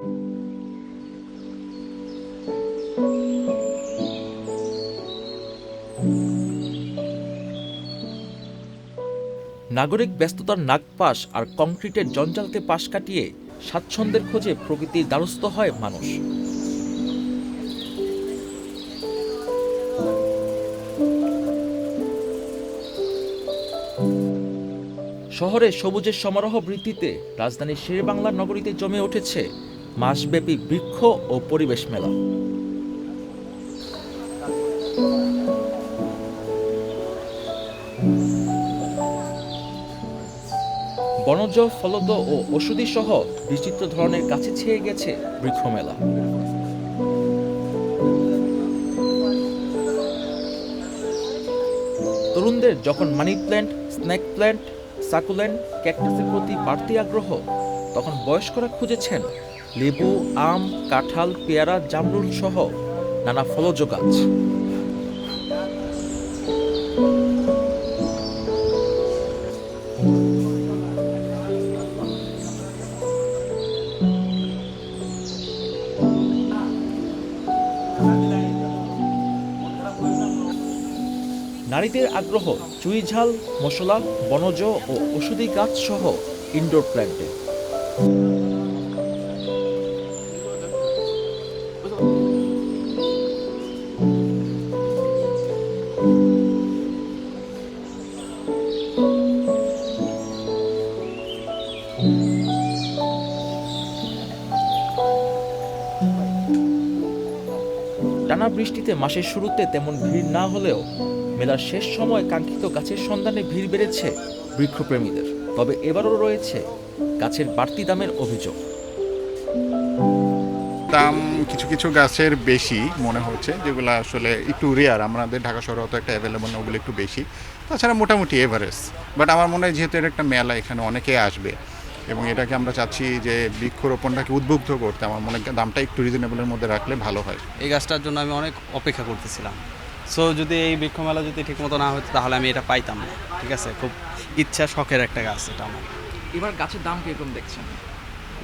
নাগরিক ব্যস্ততার নাগপাশ আর কংক্রিটের জঞ্জালতে পাশ কাটিয়ে স্বাচ্ছন্দ্যের খোঁজে প্রকৃতির দ্বারস্থ হয় মানুষ। শহরে সবুজের সমারোহ বৃদ্ধিতে রাজধানীর শেরেবাংলা নগরীতে জমে উঠেছে মাসব্যাপী বৃক্ষ ও পরিবেশ মেলা। বনজ ফলদ ও ওষুধি সহ বিচিত্র ধরনের কাছে ছেয়ে গেছে বৃক্ষমেলা তরুণদের যখন money plant snake plant succulent ক্যাকটাসের প্রতি বাড়তি আগ্রহ, তখন বয়স্করা খুঁজেছেন লেবু, আম, কাঁঠাল, পেয়ারা, জামরুল সহ নানা ফলজ গাছ। নারীদের আগ্রহ, চুই ঝাল, মশলা, বনজ ও ওষুধি গাছ সহ ইনডোর প্ল্যান্টে বৃষ্টিতে মাসের শুরুতে তেমন ভিড় না হলেও মেলার শেষ সময় কাঙ্ক্ষিত গাছের সন্ধানে ভিড় বেড়েছে বৃক্ষপ্রেমীদের। তবে এবারও রয়েছে গাছের বাড়তি দামের অভিযোগ। দাম কিছু কিছু গাছের বেশি মনে হচ্ছে, যেগুলো আসলে একটু রেয়ার আমাদের ঢাকা শহরে তো একটা অ্যাভেলেবল ওগুলো একটু বেশি। তাছাড়া মোটামুটি এভারেজ বাট আমার মনে হয় যেহেতু এটা একটা মেলা এখানে অনেকে আসবে এবং এটাকে আমরা চাচ্ছি যে বৃক্ষরোপণটাকে উদ্বুদ্ধ করতে। আমার মনে হয় দামটা একটু রিজনেবলের মধ্যে রাখলে ভালো হয়। এই গাছটার জন্য আমি অনেক অপেক্ষা করতেছিলাম। সো যদি এই বৃক্ষমেলা যদি ঠিকমতো না হতো তাহলে আমি এটা পাইতাম না। ঠিক আছে? খুব ইচ্ছা শখের একটা গাছ এটা আমার। এবার গাছের দাম কীরকম দেখছেন?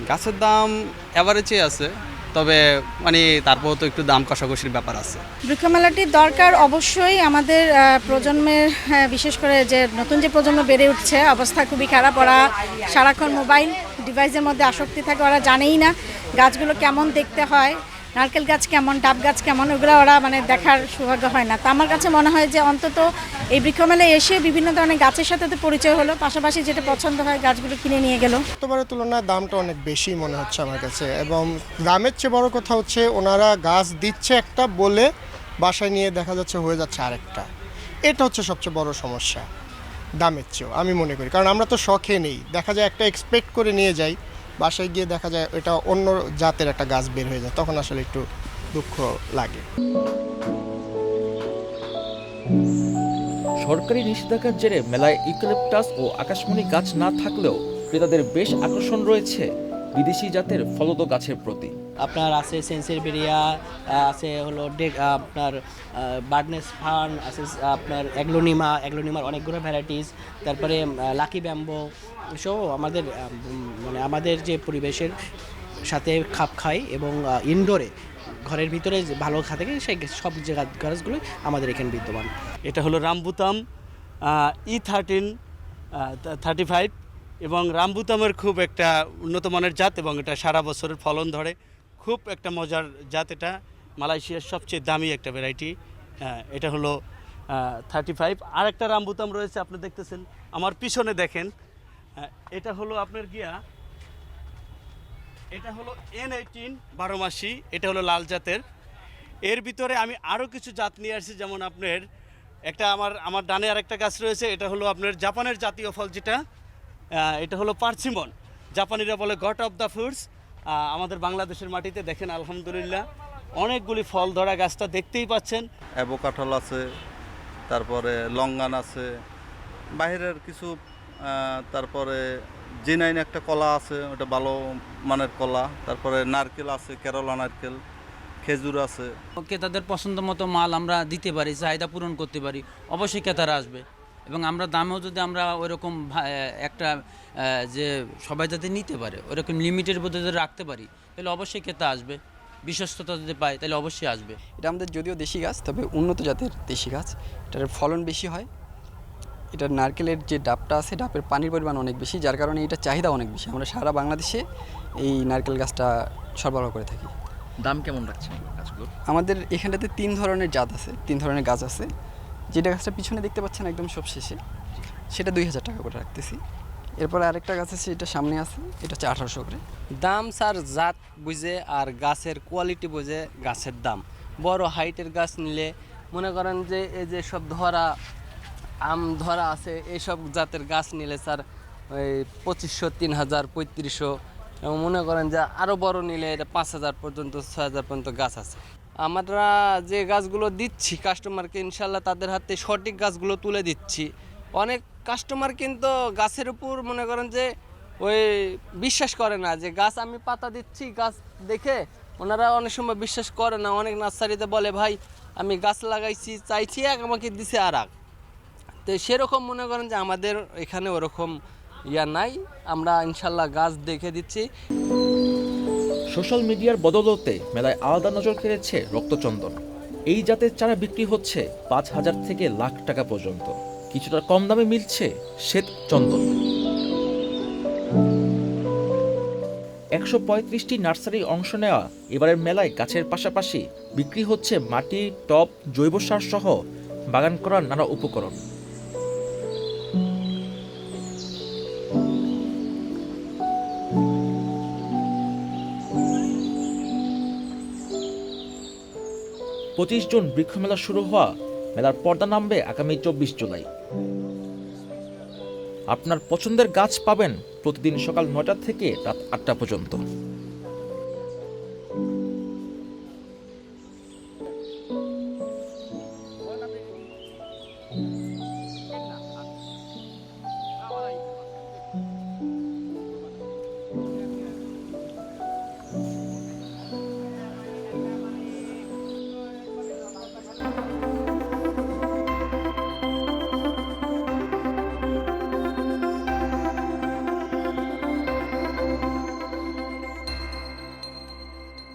গাছের দাম অ্যাভারেজেই আছে। তবে মানে তারপর তো একটু দাম কষাকষির ব্যাপার আছে। বৃক্ষমেলাটির দরকার অবশ্যই আমাদের প্রজন্মের হ্যাঁ, বিশেষ করে যে নতুন যে প্রজন্ম বেড়ে উঠছে অবস্থা খুবই খারাপ ওরা সারাক্ষণ মোবাইল ডিভাইসের মধ্যে আসক্তি থাকে ওরা জানেই না গাছগুলো কেমন দেখতে হয়। নারকেল গাছ কেমন, ডাব গাছ কেমন, ওগুলো ওরা মানে দেখার সৌভাগ্য হয় না। তা আমার কাছে মনে হয় যে অন্তত এই বৃক্ষমেলায় এসে বিভিন্ন ধরনের গাছের সাথে তো পরিচয় হলো, পাশাপাশি যেটা পছন্দ হয় গাছগুলো কিনে নিয়ে গেল। গতবারের তুলনায় দামটা অনেক বেশি মনে হচ্ছে আমার কাছে এবং দামের চেয়ে বড় কথা হচ্ছে ওনারা গাছ দিচ্ছে একটা বলে বাসায় নিয়ে দেখা যাচ্ছে হয়ে যাচ্ছে আরেকটা। এটা হচ্ছে সবচেয়ে বড় সমস্যা, দামের চেয়েও, আমি মনে করি। কারণ আমরা তো শখে নেই, দেখা যায় একটা এক্সপেক্ট করে নিয়ে যাই বাসায় গিয়ে দেখা যায় এটা অন্য জাতের একটা গাছ বের হয়ে যায় তখন আসলে একটু দুঃখ লাগে। সরকারি নিষেধাজ্ঞার জেরে মেলায় ইউক্যালিপটাস ও আকাশমণি গাছ না থাকলেও ক্রেতাদের বেশ আকর্ষণ রয়েছে বিদেশি জাতের ফলদ গাছের প্রতি। আপনার আছে সেন্সেরবেরিয়া আছে হলো ডেক আপনার বার্ডনেস ফার্ন আছে আপনার অ্যাগ্লোনিমা অ্যাগ্লোনিমার অনেকগুলো ভ্যারাইটিস তারপরে লাকি ব্যাম্বো সহ আমাদের মানে আমাদের যে পরিবেশের সাথে খাপ খায় এবং ইনডোরে ঘরের ভিতরে ভালো থাকে সেই সব যে গাছ- গাছগুলোই আমাদের এখানে বিদ্যমান। এটা হলো rambutan E thirteen thirty five এবং রামবুতামের খুব একটা উন্নত মানের জাত এবং এটা সারা বছরের ফলন ধরে। খুব একটা মজার জাত এটা। মালয়েশিয়ার সবচেয়ে দামি একটা ভ্যারাইটি এটা হলো থার্টি ফাইভ আর একটা রামবুতাম রয়েছে, আপনি দেখতেছেন। আমার পিছনে দেখেন এটা হলো আপনার গিয়া, এটা হলো এন এইটিন বারো মাসি এটা হলো লাল জাতের। এর ভিতরে আমি আরও কিছু জাত নিয়ে আসছি, যেমন আপনার একটা আমার আমার ডানে আর একটা গাছ রয়েছে, এটা হলো আপনার জাপানের জাতীয় ফল যেটা এটা হলো পার্সিমন। জাপানিরা বলে গট অফ দ্য ফ্রুটস। আমাদের বাংলাদেশের মাটিতে দেখেন, আলহামদুলিল্লাহ, অনেকগুলি ফল ধরা গাছটা দেখতেই পাচ্ছেন। অ্যাভোকাঠল আছে, তারপরে লঙ্গান আছে, বাইরের কিছু তারপরে জিনাইন একটা কলা আছে ওটা ভালো মানের কলা। তারপরে নারকেল আছে কেরলা নারকেল খেজুর আছে। ক্রেতাদের পছন্দ মতো মাল আমরা দিতে পারি চাহিদা পূরণ করতে পারি অবশ্যই ক্রেতারা আসবে। এবং আমরা দামেও যদি আমরা ওইরকম একটা যে সবাই যাতে নিতে পারে ওরকম লিমিটের মধ্যে যদি রাখতে পারি তাহলে অবশ্যই ক্রেতা আসবে। বিশ্বস্ততা যদি পাই তাহলে অবশ্যই আসবে। এটা আমাদের যদিও দেশি গাছ তবে উন্নত জাতের দেশি গাছ। এটার ফলন বেশি হয় এটার নারকেলের যে ডাবটা আছে ডাবের পানির পরিমাণ অনেক বেশি যার কারণে এটা চাহিদা অনেক বেশি। আমরা সারা বাংলাদেশে এই নারকেল গাছটা সরবরাহ করে থাকি। দাম কেমন রাখছেন গাছগুলোর আমাদের এখানটাতে তিন ধরনের জাত আছে তিন ধরনের গাছ আছে। যেটা গাছটা পিছনে দেখতে পাচ্ছেন একদম সব শেষে সেটা দুই হাজার টাকা করে রাখতেছি। এরপরে আরেকটা গাছ আছে এটা সামনে আছে এটা হচ্ছে আঠারোশো করে। দাম স্যার জাত বুঝে আর গাছের কোয়ালিটি বুঝে গাছের দাম। বড় হাইটের গাছ নিলে মনে করেন যে এই যে সব ধরা আম ধরা আছে এইসব জাতের গাছ নিলে স্যার ওই পঁচিশশো তিন হাজার পঁয়ত্রিশশো। এবং মনে করেন যে আরও বড় নিলে এটা পাঁচ হাজার পর্যন্ত ছয় হাজার পর্যন্ত গাছ আছে। আমরা যে গাছগুলো দিচ্ছি কাস্টমারকে ইনশাল্লাহ তাদের হাতে সঠিক গাছগুলো তুলে দিচ্ছি। অনেক কাস্টমার কিন্তু গাছের উপর মনে করেন যে ওই বিশ্বাস করে না যে গাছ আমি পাতা দিচ্ছি, গাছ দেখে ওনারা অনেক সময় বিশ্বাস করে না। অনেক নার্সারিতে বলে, ভাই, আমি গাছ লাগাইছি, চাইছি এক, আমাকে দিছে আর তো সেরকম মনে করেন যে আমাদের এখানে ওরকম ইয়া নাই। আমরা ইনশাল্লাহ গাছ দেখে দিচ্ছি। সোশ্যাল মিডিয়ার বদলতে মেলায় আলাদা নজর কেড়েছে রক্তচন্দন। এই জাতের চারা বিক্রি হচ্ছে পাঁচ হাজার থেকে লাখ টাকা পর্যন্ত। কিছুটা কম দামে মিলছে শ্বেত চন্দন। একশো পঁয়ত্রিশটি নার্সারি অংশ নেওয়া এবারের মেলায় গাছের পাশাপাশি বিক্রি হচ্ছে মাটি টপ জৈব সার সহ বাগান করার নানা উপকরণ। পঁচিশ জুন বৃক্ষমেলা শুরু হওয়া মেলার পর্দা নামবে আগামী চব্বিশ জুলাই। আপনার পছন্দের গাছ পাবেন প্রতিদিন সকাল নয়টা থেকে রাত আটটা পর্যন্ত।